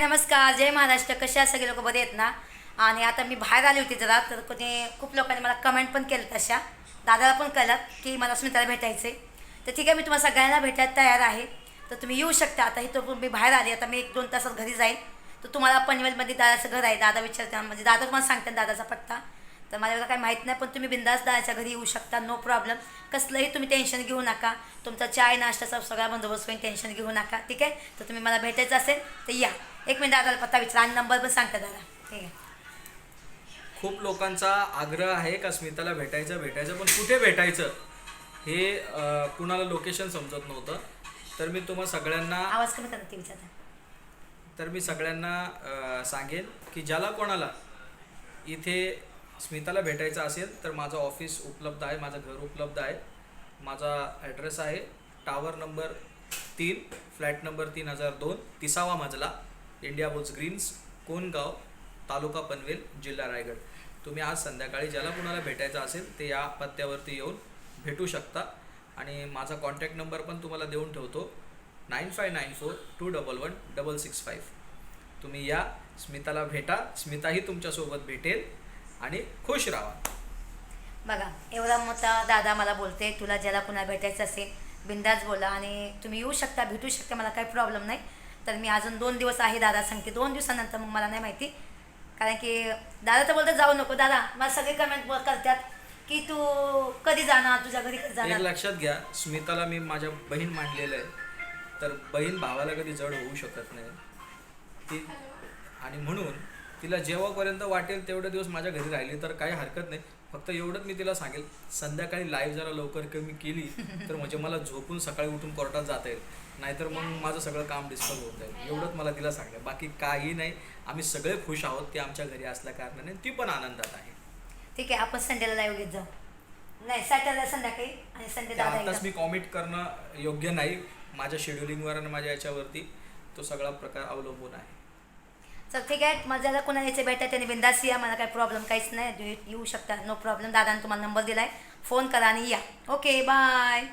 नमस्कार जय महाराष्ट्र. कसे सगळे लोक? बरे आहेत ना? आणि आता मी बाहेर आली होती जरा तर कोणी खूप लोकांनी मला कमेंट पण केलं तशा. दादाला पण कळलं की मला स्मिताला भेटायचं आहे तर ठीक आहे मी तुम्हाला सगळ्यांना भेटायला तयार आहे. तर तुम्ही येऊ शकता. आता इथं मी बाहेर आली. आता मी एक दोन तासात घरी जाईल. तर तुम्हाला पनवेलमध्ये दादाचं घर आहे. दादा विचारते म्हणजे दादा तुम्हाला सांगते दादाचा पत्ता. तर मला एवढं काही माहीत नाही पण तुम्ही बिंदास दादाच्या घरी येऊ शकता नो प्रॉब्लेम कसलंही तुम्ही टेन्शन घेऊ नका. तुमचा चाय नाश्त्याचा सगळा बंदोबस्त होईल टेन्शन घेऊ नका ठीक आहे? तर तुम्ही मला भेटायचं असेल तर या. एक मिनिट दादाला पत्ता विचारा आणि नंबर पण सांगता दादा ठीक आहे? खूप लोकांचा आग्रह आहे का स्मिताला भेटायचं भेटायचं पण कुठे भेटायचं हे अं, कुणाला लोकेशन समजत नव्हतं. तर मी तुम्हा सगळ्यांना आवाज कमी करा ती तर मी सगळ्यांना अं, सांगेन की ज्याला कोणाला इथे स्मिताला भेटायचं असेल तर माझं ऑफिस उपलब्ध आहे माझं घर उपलब्ध आहे. माझा ॲड्रेस आहे टावर नंबर तीन फ्लॅट नंबर तीन हजार दोन तिसावा मजला इंडिया बुल्स ग्रीन्स कोनगाव तालुका पनवेल जिल्हा रायगड. तुम्ही आज संध्याकाळी ज्याला कुणाला भेटायचं असेल ते या पत्त्यावरती येऊन भेटू शकता. आणि माझा कॉन्टॅक्ट नंबर पण तुम्हाला देऊन ठेवतो. Nine five nine four two double one double six five. तुम्ही या स्मिताला भेटा. स्मिताही तुमच्यासोबत भेटेल. आणि खुश राहा. बघा एवढा मोठा दादा मला बोलते तुला ज्याला कुणाला भेटायचं असेल बिंदाच बोला आणि तुम्ही येऊ शकता भेटू शकता मला काही प्रॉब्लेम नाही. तर मी अजून दोन दिवस आहे दादा सांगते दोन दिवसानंतर मग मला नाही माहिती. कारण की दादा तर बोलतात जाऊ नको दादा. मला सगळे कमेंट करतात की तू कधी जाणार तुझ्या घरी कधी जाणार? लक्षात घ्या स्मिताला मी माझ्या बहीण मांडलेलं आहे. तर बहीण भावाला कधी जड होऊ शकत नाही. ती आणि म्हणून तिला जेव्हापर्यंत वाटेल तेवढे दिवस माझ्या घरी राहिली तर काही हरकत नाही. फक्त एवढंच मी तिला सांगेल संध्याकाळी लाईव्ह जरा लवकर कमी केली तर म्हणजे मला झोपून सकाळी उठून कोर्टात जाता येईल. नाहीतर मग माझं सगळं काम डिस्टर्ब होत. जाईल एवढंच मला तिला सांगेल. बाकी काही नाही. आम्ही सगळे खुश आहोत ती आमच्या घरी असल्या कारणाने ती पण आनंदात आहे. ठीक आहे आपण संडेला लाईव्ह घेत जाऊ. नाही सॅटरडे संध्याकाळी आणि संडे आताच. मी कॉमिट करणं योग्य नाही. माझ्या शेड्युलिंगवर आणि माझ्या याच्यावरती तो सगळा प्रकार अवलंबून आहे. चल ठीक आहे. मग ज्याला कुणाला यायचं भेटा त्याने बिंदास या. मला काही प्रॉब्लेम काहीच नाही. येऊ शकता. नो प्रॉब्लेम दादाने तुम्हाला नंबर दिला आहे फोन करा आणि या. Okay bye